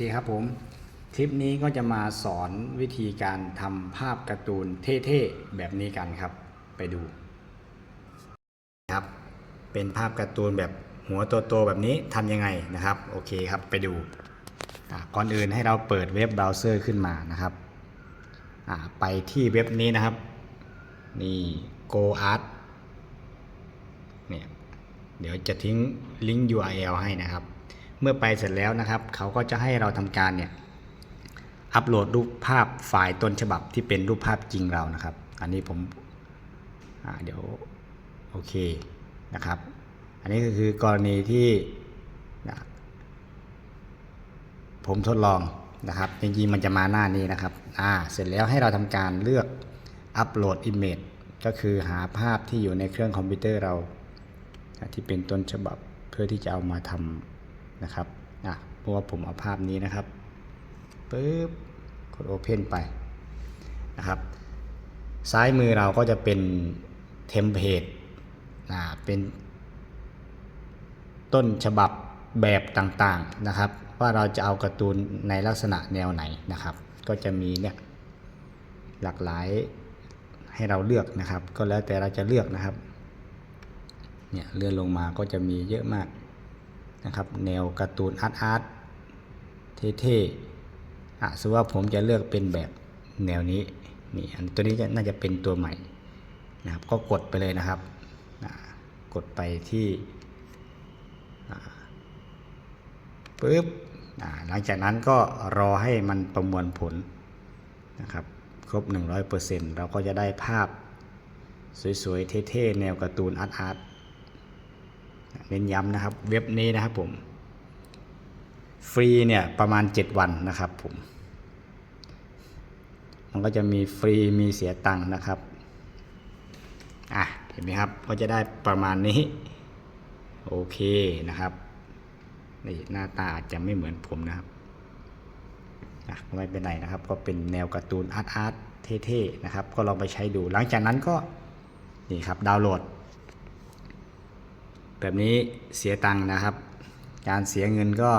เคครับผม คลิปนี้ก็จะมาสอนวิธีการทำภาพการ์ตูนเท่ๆ แบบนี้กันครับ ไปดูครับ เป็นภาพการ์ตูนแบบหัวโตๆแบบนี้ทำยังไงนะครับ โอเคครับไปดู ก่อนอื่นให้เราเปิดเว็บเบราว์เซอร์ขึ้นมานะครับ ไปที่เว็บนี้นะครับ นี่ Go Art เนี่ย เดี๋ยวจะทิ้งลิงก์ URL ให้นะครับ เมื่อไปเสร็จแล้วนะครับ เขาก็จะให้เราทำการเนี่ยอัปโหลดรูปภาพไฟล์ต้นฉบับที่เป็นรูปภาพจริงเรานะครับ อันนี้ผมเดี๋ยวโอเคนะครับ อันนี้ก็คือกรณีที่ผมทดลองนะครับจริงๆมันจะมาหน้านี้นะครับอ่าเสร็จแล้วให้เราทำการเลือกอัปโหลดอิมเมจก็คือหาภาพที่อยู่ในเครื่องคอมพิวเตอร์เราที่เป็นต้นฉบับเพื่อที่จะเอามาทำ นะครับอะเพราะว่าผมเอาภาพนี้นะครับปึ๊บกด Open ไปนะครับซ้ายมือเราก็จะเป็นเทมเพลตอ่าเป็นต้นฉบับแบบต่างๆนะครับ ว่าเราจะเอาการ์ตูนในลักษณะแนวไหนนะครับ ก็จะมีเนี่ยหลากหลายให้เราเลือกนะครับ ก็แล้วแต่เราจะเลือกนะครับเนี่ยเลื่อนลงมาก็จะมีเยอะมาก นะครับ แนวการ์ตูนอาร์ตอาร์ตเท่ๆอะสมมติว่าผมจะเลือกเป็นแบบแนวนี้นี่อันตัวนี้น่าจะเป็นตัวใหม่นะครับ ก็กดไปเลยนะครับ กดไปที่ปึ๊บหลังจากนั้นก็รอให้มันประมวลผลนะครับ ครบ 100%เราก็จะได้ภาพสวยๆ เท่ๆ แนวการ์ตูนอาร์ตอาร์ต เน้นย้ำนะครับ เว็บนี้นะครับผม ฟรีเนี่ยประมาณ 7 วันนะครับผม มันก็จะมีฟรีมีเสียตังค์นะครับอะเห็นไหมครับก็จะได้ประมาณนี้ โอเคนะครับนี่หน้าตาอาจจะไม่เหมือนผมนะครับอะก็ไม่เป็นไรนะครับ ก็เป็นแนวการ์ตูนอาร์ตอาร์ตเท่ๆนะครับ ก็ลองไปใช้ดู หลังจากนั้นก็นี่ครับดาวน์โหลด แบบนี้เสียตังค์นะครับ การเสียเงินก็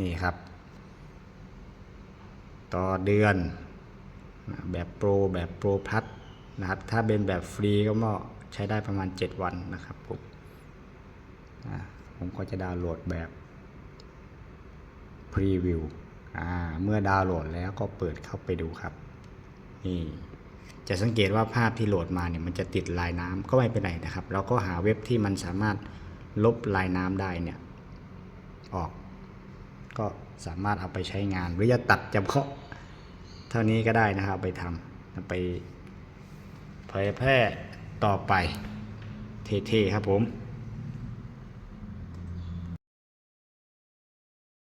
นี่ครับ ต่อเดือนแบบโปรแบบโปรพลัสนะครับ ถ้าเป็นแบบฟรีก็ใช้ได้ประมาณ 7 วันนะครับผมผมก็จะดาวน์โหลดแบบพรีวิวเมื่อดาวน์โหลดแล้วก็เปิดเข้าไปดูครับ นี่จะสังเกตว่าภาพที่โหลดมาเนี่ยมันจะติดลายน้ำก็ไม่เป็นไรนะครับ เราก็หาเว็บที่มันสามารถ ลบลายน้ำได้เนี่ยออก ก็สามารถเอาไปใช้งาน หรือจะตัดเฉพาะเท่านี้ก็ได้นะครับไปทำไปเผยแพร่ต่อไปเท่ๆครับผม